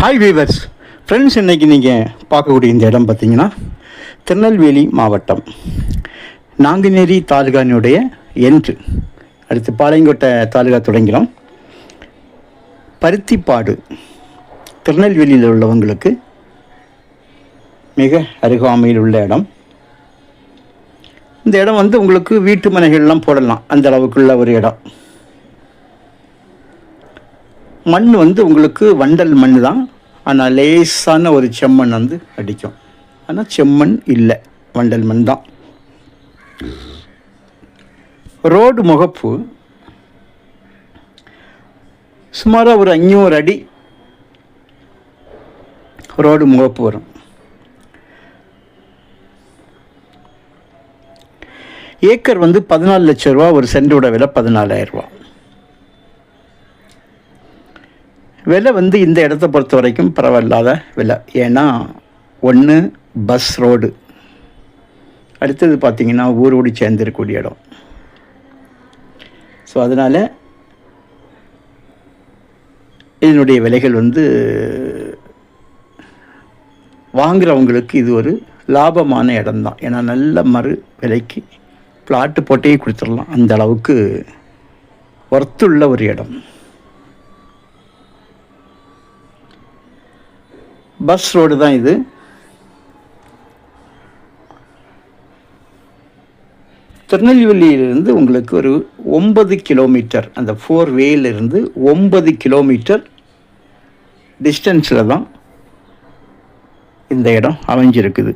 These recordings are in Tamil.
ஹாய் வீவர்ஸ் ஃப்ரெண்ட்ஸ் இன்றைக்கி நீங்கள் பார்க்கக்கூடிய இந்த இடம் பார்த்தீங்கன்னா திருநெல்வேலி மாவட்டம். நாங்குநேரி தாலுகானுடைய என்ட்ரு அடுத்து பாளையங்கோட்டை தாலுகா தொடங்கினோம். பருத்திப்பாடு. திருநெல்வேலியில் உள்ளவங்களுக்கு மிக அருகாமையில் உள்ள இடம். இந்த இடம் வந்து உங்களுக்கு வீட்டு மனைகள்லாம் போடலாம். அந்த அளவுக்குள்ள ஒரு இடம். மண் வந்து உங்களுக்கு வண்டல் மண் தான் ஆனால் லேசான ஒரு செம்மண் வந்து அடிக்கும். ஆனால் செம்மண் இல்லை. வண்டல் மண் தான் ரோடு முகப்பு சுமாராக ஒரு அஞ்சூறு அடி ரோடு முகப்பு வரும். ஏக்கர் வந்து பதினாலு லட்ச ரூபா ஒரு சென்டோட விலை பதினாலாயிரம் ரூபா. விலை வந்து இந்த இடத்த பொறுத்த வரைக்கும் பரவாயில்லாத விலை. ஏன்னா ஒன்று பஸ் ரோடு அடுத்தது பார்த்திங்கன்னா ஊரோடு சேர்ந்திருக்கக்கூடிய இடம். ஸோ அதனால் இதனுடைய விலைகள் வந்து வாங்குகிறவங்களுக்கு இது ஒரு லாபமான இடம்தான். ஏன்னா நல்ல மறு விலைக்கு பிளாட்டு போட்டே கொடுத்துடலாம். அந்த அளவுக்கு ஒர்த்துள்ள ஒரு இடம். பஸ் ரோடு தான் இது. திருநெல்வேலியிலிருந்து உங்களுக்கு ஒரு ஒன்பது கிலோமீட்டர் அந்த ஃபோர் வேலிருந்து ஒன்பது கிலோமீட்டர் டிஸ்டன்ஸில் தான் இந்த இடம் அமைஞ்சிருக்குது.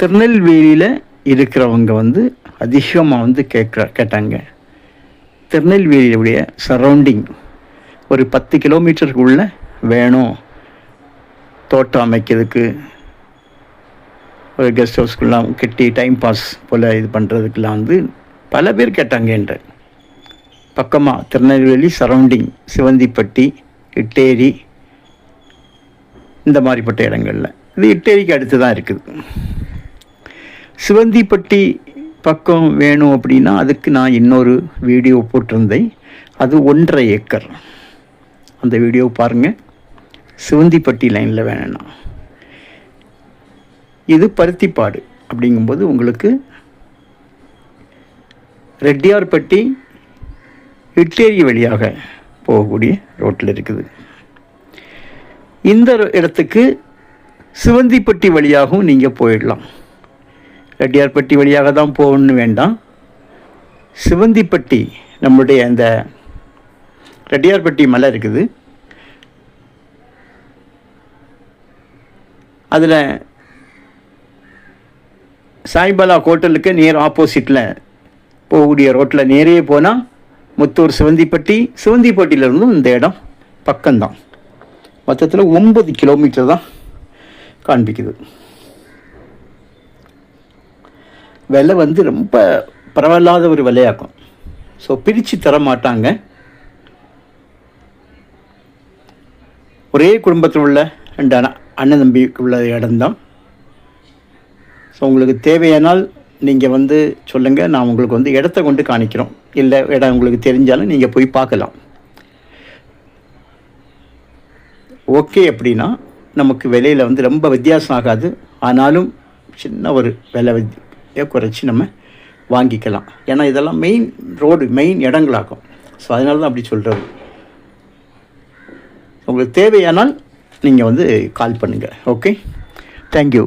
திருநெல்வேலியில் இருக்கிறவங்க வந்து அதிகமாக வந்து கேட்குற கேட்டாங்க. திருநெல்வேலியுடைய சரௌண்டிங் ஒரு பத்து கிலோமீட்டருக்குள்ளே வேணும். தோட்டம் அமைக்கிறதுக்கு ஒரு கெஸ்ட் ஹவுஸ்க்குலாம் கட்டி டைம் பாஸ் போல் இது பண்ணுறதுக்கெலாம் வந்து பல பேர் கேட்டாங்க என்ற பக்கமாக திருநெல்வேலி சரௌண்டிங் சிவந்திப்பட்டி இட்டேரி இந்த மாதிரிப்பட்ட இடங்களில். இது இட்டேரிக்கு அடுத்து தான் இருக்குது. சிவந்திப்பட்டி பக்கம் வேணும் அப்படின்னா அதுக்கு நான் இன்னொரு வீடியோ போட்டிருந்தேன். அது ஒன்றரை ஏக்கர். அந்த வீடியோ பாருங்கள் சிவந்திப்பட்டி லைனில் வேணும்னா. இது பருத்திப்பாடு அப்படிங்கும்போது உங்களுக்கு ரெட்டியார்பட்டி இட்டேரி வழியாக போகக்கூடிய ரோட்டில் இருக்குது. இந்த இடத்துக்கு சிவந்திப்பட்டி வழியாகவும் நீங்கள் போயிடலாம். ரெட்டியார்பட்டி வழியாக தான் போகணும்னு வேண்டாம். சிவந்திப்பட்டி நம்முடைய அந்த ரெட்டியார்பட்டி மலை இருக்குது. அதில் சாய்பாலா ஹோட்டலுக்கு நேர் ஆப்போசிட்டில் போகக்கூடிய ரோட்டில் நேரே போனால் முத்தூர் சிவந்திப்பட்டி சிவந்திப்பட்டியிலேருந்தும் இந்த இடம் பக்கம்தான். மொத்தத்தில் ஒன்பது கிலோமீட்டர் தான் காண்பிக்குது. விலை வந்து ரொம்ப பரவாயில்லாத ஒரு விலையாக்கும் ஸோ பிரித்து தர மாட்டாங்க. ஒரே குடும்பத்தில் உள்ள ரெண்டு அண்ணா. அண்ணன் தம்பிக்கு உள்ள இடம்தான். ஸோ உங்களுக்கு தேவையானால் நீங்கள் வந்து சொல்லுங்கள் நான் உங்களுக்கு வந்து இடத்த கொண்டு காணிக்கிறோம். இல்லை இடம் உங்களுக்கு தெரிஞ்சாலும் நீங்கள் போய் பார்க்கலாம். ஓகே அப்படின்னா நமக்கு விலையில் வந்து ரொம்ப வித்தியாசம் ஆகாது. ஆனாலும் சின்ன ஒரு விலை வித்தியை குறைச்சி நம்ம வாங்கிக்கலாம். ஏன்னா இதெல்லாம் மெயின் ரோடு மெயின் இடங்களாகும். ஸோ அதனால தான் அப்படி சொல்கிறது உங்களுக்கு தேவையானால் நீங்கள் வந்து கால் பண்ணுங்கள் ஓகே தேங்க்யூ